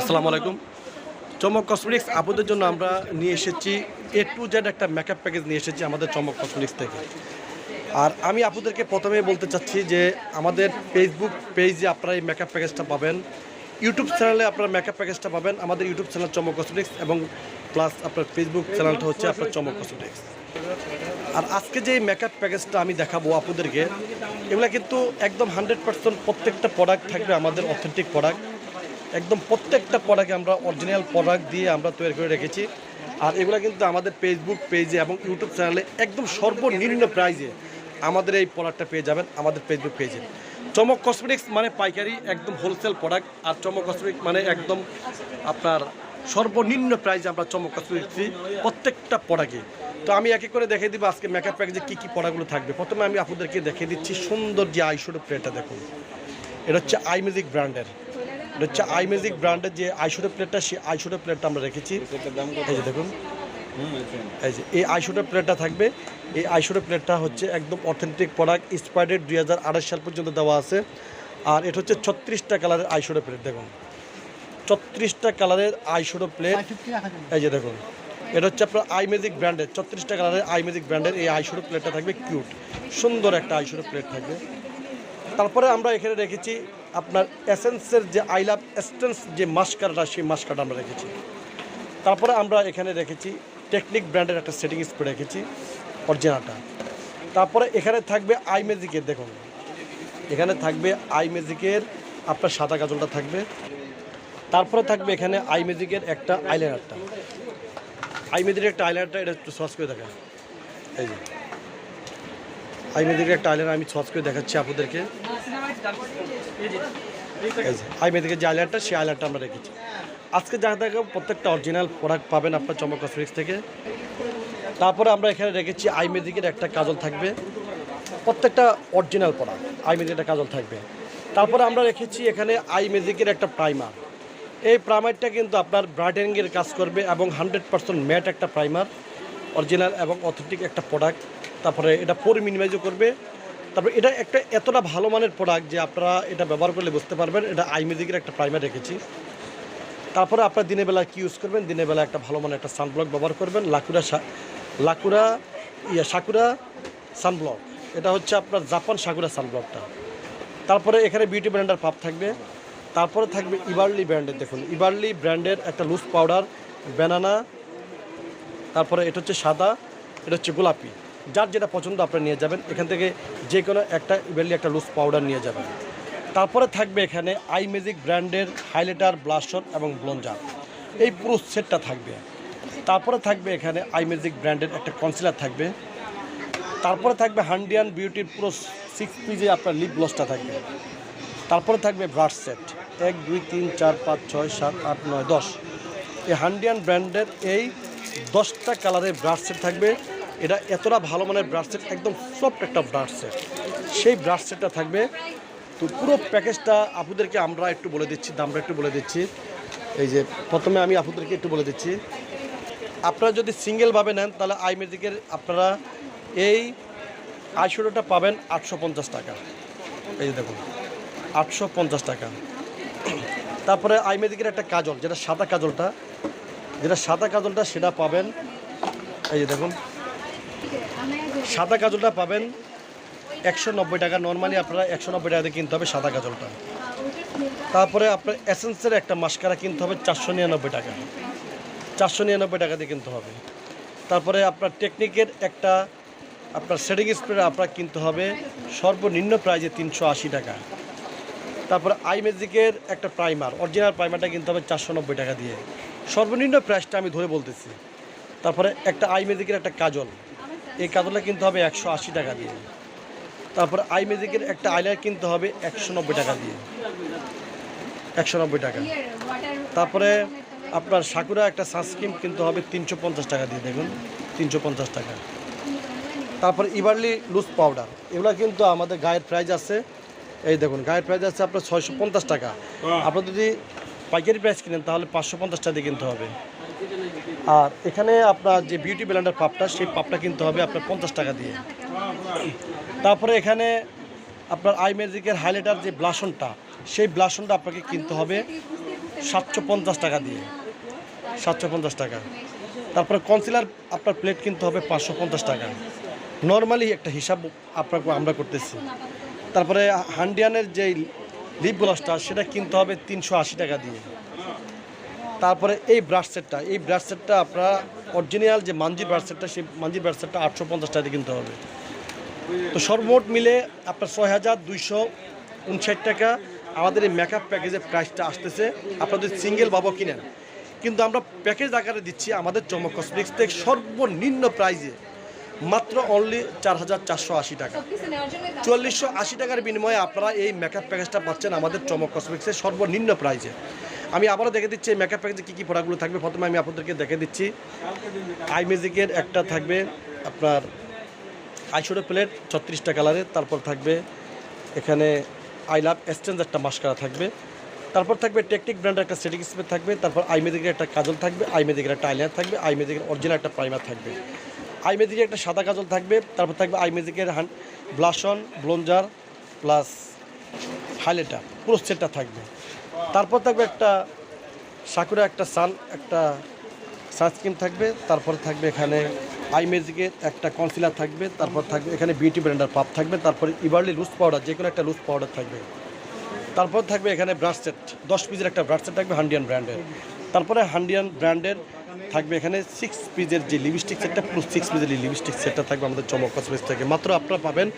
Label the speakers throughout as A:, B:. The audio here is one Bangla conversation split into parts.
A: আসসালামু আলাইকুম চমক কসমেটিক্স আপুদের জন্য আমরা নিয়ে এসেছি এ টু জেড একটা মেকআপ প্যাকেজ নিয়ে এসেছি আমাদের চমক কসমেটিক্স থেকে আর আমি আপুদেরকে প্রথমে বলতে চাচ্ছি যে আমাদের ফেসবুক পেজে আপনারা এই মেকআপ প্যাকেজটা পাবেন ইউটিউব চ্যানেলে আপনার মেকআপ প্যাকেজটা পাবেন আমাদের ইউটিউব চ্যানেল চমক কসমেটিক্স এবং প্লাস আপনার ফেসবুক চ্যানেলটা হচ্ছে আপনার চমক কসমেটিক্স আর আজকে যে মেকআপ প্যাকেজটা আমি দেখাবো আপুদেরকে এগুলো কিন্তু একদম হান্ড্রেড পার্সেন্ট প্রত্যেকটা প্রোডাক্ট থাকবে আমাদের অথেন্টিক প্রোডাক্ট একদম প্রত্যেকটা প্রোডাক্ট আমরা অরিজিনাল প্রোডাক্ট দিয়ে আমরা তৈরি করে রেখেছি আর এগুলো কিন্তু আমাদের ফেসবুক পেজে এবং ইউটিউব চ্যানেলে একদম সর্বনিম্ন প্রাইজে আমাদের এই প্রোডাক্টটা পেয়ে যাবেন আমাদের ফেসবুক পেজে চমক কসমেটিক্স মানে পাইকারি একদম হোলসেল প্রোডাক্ট আর চমক কসমেটিক্স মানে একদম আপনার সর্বনিম্ন প্রাইজে আমরা চমক কসমেটিক্স প্রত্যেকটা প্রোডাক্টে তো আমি একে করে দেখে দিব আজকে মেকআপ প্যাকেজে কী কী প্রোডাক্টগুলো থাকবে প্রথমে আমি আপনাদেরকে দেখে দিচ্ছি সুন্দর যে আইসোডো প্লেটটা দেখুন এটা হচ্ছে আই মিউজিক ব্র্যান্ডের এটা হচ্ছে আই ব্র্যান্ডের যে আইশোটা প্লেটটা সেই আইশোটা প্লেটটা আমরা রেখেছি এই যে দেখুন এই যে এই আইশোটা প্লেটটা থাকবে এই আইশোটা প্লেটটা হচ্ছে একদম অথেন্টিক প্রোডাক্ট স্পাইডেড দুই সাল পর্যন্ত দেওয়া আছে আর এটা হচ্ছে ছত্রিশটা কালারের আইশোটা প্লেট দেখুন ছত্রিশটা কালারের আইশোটা প্লেট এই যে দেখুন এটা হচ্ছে আপনার আই ব্র্যান্ডের ছত্রিশটা কালারের আই ব্র্যান্ডের এই আইশোর প্লেটটা থাকবে কিউট সুন্দর একটা আইশোর প্লেট থাকবে তারপরে আমরা এখানে রেখেছি আপনার এসেন্সের যে আই লাভ এসটেন্স যে মাস্কারটা সেই মাস্কারটা আমরা রেখেছি তারপরে আমরা এখানে রেখেছি টেকনিক ব্র্যান্ডের একটা সেটিং স্প্রে রেখেছি অরিজিনালটা তারপরে এখানে থাকবে আই ম্যাজিকের দেখুন এখানে থাকবে আই ম্যাজিকের আপনার সাদা কাজলটা থাকবে তারপরে থাকবে এখানে আই ম্যাজিকের একটা আইলাইনারটা আই ম্যাজিকের একটা আইলাইনারটা এটা একটু সস করে দেখা এই যে আই ম্যাজিকের একটা আইলাইনার আমি সস করে দেখাচ্ছি আপনাদেরকে আই আইমেদিকে যে আইলারটা সেই আইলারটা আমরা রেখেছি আজকে যা থাকে প্রত্যেকটা অরিজিনাল প্রোডাক্ট পাবেন আপনার চমক কসমেটিক্স থেকে তারপরে আমরা এখানে রেখেছি আই আইমেদিকের একটা কাজল থাকবে প্রত্যেকটা অরিজিনাল প্রোডাক্ট আই আইমেদিকের একটা কাজল থাকবে তারপরে আমরা রেখেছি এখানে আই আইমেদিকের একটা প্রাইমার এই প্রাইমারটা কিন্তু আপনার ব্রাইটেনিংয়ের কাজ করবে এবং হান্ড্রেড পার্সেন্ট ম্যাট একটা প্রাইমার অরিজিনাল এবং অথেন্টিক একটা প্রোডাক্ট তারপরে এটা পোর মিনিমাইজও করবে তারপর এটা একটা এতটা ভালো মানের প্রোডাক্ট যে আপনারা এটা ব্যবহার করলে বুঝতে পারবেন এটা আইমেদিকের একটা প্রাইমার রেখেছি তারপরে আপনারা দিনের বেলা কী ইউজ করবেন দিনের বেলা একটা ভালো মানের একটা সানব্লক ব্যবহার করবেন লাকুরা লাকুরা ইয়া সাকুরা সানব্লক এটা হচ্ছে আপনার জাপান সাকুরা সানব্লকটা তারপরে এখানে বিউটি ব্র্যান্ডের পাপ থাকবে তারপরে থাকবে ইবার্লি ব্র্যান্ডের দেখুন ইবার্লি ব্র্যান্ডের একটা লুজ পাউডার ব্যানানা তারপরে এটা হচ্ছে সাদা এটা হচ্ছে গোলাপি যার যেটা পছন্দ আপনারা নিয়ে যাবেন এখান থেকে যে কোনো একটা ইভেনলি একটা লুজ পাউডার নিয়ে যাবেন তারপরে থাকবে এখানে আই ম্যাজিক ব্র্যান্ডের হাইলাইটার ব্লাশর এবং ব্লঞ্জার এই পুরো সেটটা থাকবে তারপরে থাকবে এখানে আই ম্যাজিক ব্র্যান্ডের একটা কনসিলার থাকবে তারপরে থাকবে হান্ডিয়ান বিউটির পুরো সিক্স পিজে আপনার লিপ গ্লসটা থাকবে তারপরে থাকবে ব্রাশ সেট এক দুই তিন চার পাঁচ ছয় সাত আট নয় দশ এই হান্ডিয়ান ব্র্যান্ডের এই দশটা কালারের ব্রাশ সেট থাকবে এটা এতটা ভালো মানের ব্রাশ সেট একদম সফট একটা ব্রাশ সেট সেই ব্রাশ সেটটা থাকবে তো পুরো প্যাকেজটা আপুদেরকে আমরা একটু বলে দিচ্ছি দামটা একটু বলে দিচ্ছি এই যে প্রথমে আমি আপুদেরকে একটু বলে দিচ্ছি আপনারা যদি সিঙ্গেলভাবে নেন তাহলে আই মেজিকের আপনারা এই আইশোটা পাবেন আটশো পঞ্চাশ টাকা এই যে দেখুন আটশো পঞ্চাশ টাকা তারপরে আই মেজিকের একটা কাজল যেটা সাদা কাজলটা যেটা সাদা কাজলটা সেটা পাবেন এই যে দেখুন সাদা গাজলটা পাবেন একশো নব্বই টাকা নর্মালি আপনারা একশো নব্বই টাকাতে কিনতে হবে সাদা গাজলটা তারপরে আপনার এসেন্সের একটা মাস্কারা কিনতে হবে চারশো নিরানব্বই টাকা চারশো নিরানব্বই টাকা দিয়ে কিনতে হবে তারপরে আপনার টেকনিকের একটা আপনার সেটিং স্প্রে আপনার কিনতে হবে সর্বনিম্ন প্রাইজে তিনশো আশি টাকা তারপরে আই ম্যাজিকের একটা প্রাইমার অরিজিনাল প্রাইমারটা কিনতে হবে চারশো নব্বই টাকা দিয়ে সর্বনিম্ন প্রাইসটা আমি ধরে বলতেছি তারপরে একটা আই ম্যাজিকের একটা কাজল এই কাতলা কিনতে হবে একশো আশি টাকা দিয়ে তারপর আই মেজিকের একটা আইলার কিনতে হবে একশো নব্বই টাকা দিয়ে একশো নব্বই টাকা তারপরে আপনার সাকুরা একটা সানস্ক্রিম কিনতে হবে তিনশো পঞ্চাশ টাকা দিয়ে দেখুন তিনশো পঞ্চাশ টাকা তারপর ইবার্লি লুজ পাউডার এগুলো কিন্তু আমাদের গায়ের প্রাইস আছে এই দেখুন গায়ের প্রাইস আছে আপনার ছয়শো পঞ্চাশ টাকা আপনার যদি পাইকারি প্রাইস কিনেন তাহলে পাঁচশো পঞ্চাশ টাকা দিয়ে কিনতে হবে আর এখানে আপনার যে বিউটি ব্ল্যান্ডার পাপটা সেই পাপটা কিনতে হবে আপনার পঞ্চাশ টাকা দিয়ে তারপরে এখানে আপনার আই ম্যাজিকের হাইলাইটার যে ব্লাসনটা সেই ব্লাসনটা আপনাকে কিনতে হবে সাতশো পঞ্চাশ টাকা দিয়ে সাতশো পঞ্চাশ টাকা তারপরে কনসিলার আপনার প্লেট কিনতে হবে পাঁচশো পঞ্চাশ টাকা নর্মালি একটা হিসাব আপনাকে আমরা করতেছি তারপরে হান্ডিয়ানের যে লিপ গ্লাসটা সেটা কিনতে হবে তিনশো আশি টাকা দিয়ে তারপরে এই ব্রাশ সেটটা এই ব্রাশ সেটটা আপনারা অরিজিনাল যে মাঞ্জির ব্রাশ সেটটা সেই মাঞ্জির ব্রাশ সেটটা আটশো পঞ্চাশ টাকা কিনতে হবে তো সর্বমোট মিলে আপনার ছয় হাজার দুইশো উনষাট টাকা আমাদের এই মেকআপ প্যাকেজের প্রাইসটা আসতেছে আপনাদের সিঙ্গেল বাবু কিনেন কিন্তু আমরা প্যাকেজ আকারে দিচ্ছি আমাদের চমক কসমিক্স থেকে সর্বনিম্ন প্রাইজে মাত্র অনলি চার হাজার চারশো আশি টাকা চুয়াল্লিশশো আশি টাকার বিনিময়ে আপনারা এই মেকআপ প্যাকেজটা পাচ্ছেন আমাদের চমক কসমিক্সের সর্বনিম্ন প্রাইজে আমি আবারও দেখে দিচ্ছি এই মেকআপ প্যাকেজে কী কী প্রোডাক্টগুলো থাকবে প্রথমে আমি আপনাদেরকে দেখে দিচ্ছি আই মিউজিকের একটা থাকবে আপনার আইশোডো প্লেট ছত্রিশটা কালারের তারপর থাকবে এখানে আই লাভ এক্সচেঞ্জ একটা মাস্কারা থাকবে তারপর থাকবে টেকটিক ব্র্যান্ডের একটা সেটিং স্প্রে থাকবে তারপর আই মেদিকের একটা কাজল থাকবে আই মেদিকের একটা আইলাইন থাকবে আই মেদিকের অরিজিনাল একটা প্রাইমার থাকবে আই আইমেদিকের একটা সাদা কাজল থাকবে তারপর থাকবে আই মেদিকের hand blush on bronzer plus highlighter পুরো সেটটা থাকবে তারপর থাকবে একটা সাকুরে একটা সান একটা সানস্ক্রিন থাকবে তারপর থাকবে এখানে আই ম্যাজিকের একটা কনসিলার থাকবে তারপর থাকবে এখানে বিউটি ব্র্যান্ডার পাপ থাকবে তারপর ইভারলি লুজ পাউডার যে কোনো একটা লুজ পাউডার থাকবে তারপর থাকবে এখানে ব্রাশ সেট দশ পিসের একটা ব্রাশ সেট থাকবে হান্ডিয়ান ব্র্যান্ডের তারপরে হান্ডিয়ান ব্র্যান্ডের থাকবে এখানে সিক্স পিজের যে লিপস্টিক সেটটা পুরো সিক্স পিজের লিপস্টিক সেটটা থাকবে আমাদের চমক কসমেস থেকে মাত্র আপনারা পাবেন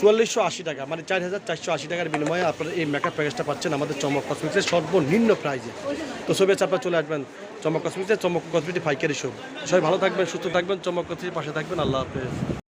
A: চুয়াল্লিশশো আশি টাকা মানে চার হাজার চারশো আশি টাকার বিনিময়ে আপনারা এই মেকআপ প্যাকেজটা পাচ্ছেন আমাদের চমক কসমেটিক্সের সর্বনিম্ন প্রাইজে তো সবাই আপনারা চলে আসবেন চমক কসমেটিক্সের চমক কসমেটিক ফাইকারি শো সবাই ভালো থাকবেন সুস্থ থাকবেন চমক কসমেটির পাশে থাকবেন আল্লাহ হাফেজ